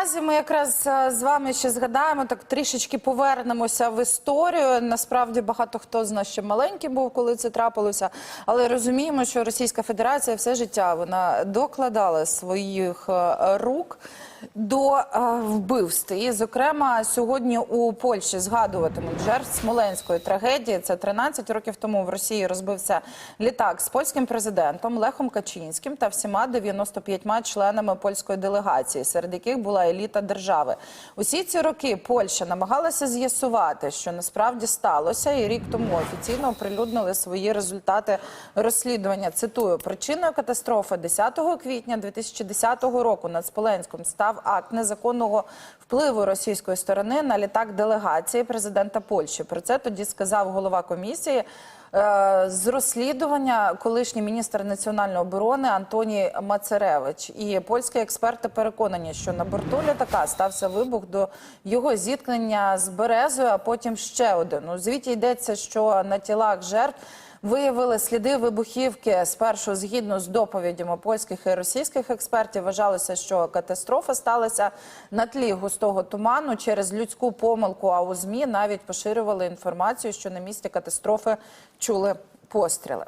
наразі ми якраз е, з вами ще згадаємо, так трішечки повернемося в історію. Насправді багато хто з нас ще маленький був, коли це трапилося, але розуміємо, що Російська Федерація все життя вона докладала своїх е, рук. До е, вбивств, і зокрема сьогодні у Польщі згадуватимуть жертв смоленської трагедії. Це 13 років тому в Росії розбився літак з польським президентом Лехом Качинським та всіма 95 членами польської делегації, серед яких була еліта держави. Усі ці роки Польща намагалася з'ясувати, що насправді сталося, і рік тому офіційно оприлюднили свої результати розслідування. Цитую причиною катастрофи 10 квітня 2010 року над Смоленськом став акт незаконного впливу російської сторони на літак делегації президента Польщі. Про це тоді сказав голова комісії. Е, З розслідування колишній міністр національної оборони Антоній Мацеревич і польські експерти переконані, що на борту літака стався вибух до його зіткнення з березою, а потім ще один. У звіті йдеться, що на тілах жертв Виявили сліди вибухівки. Спершу, згідно з доповідями польських і російських експертів, вважалося, що катастрофа сталася на тлі густого туману через людську помилку. А у змі навіть поширювали інформацію, що на місці катастрофи чули постріли.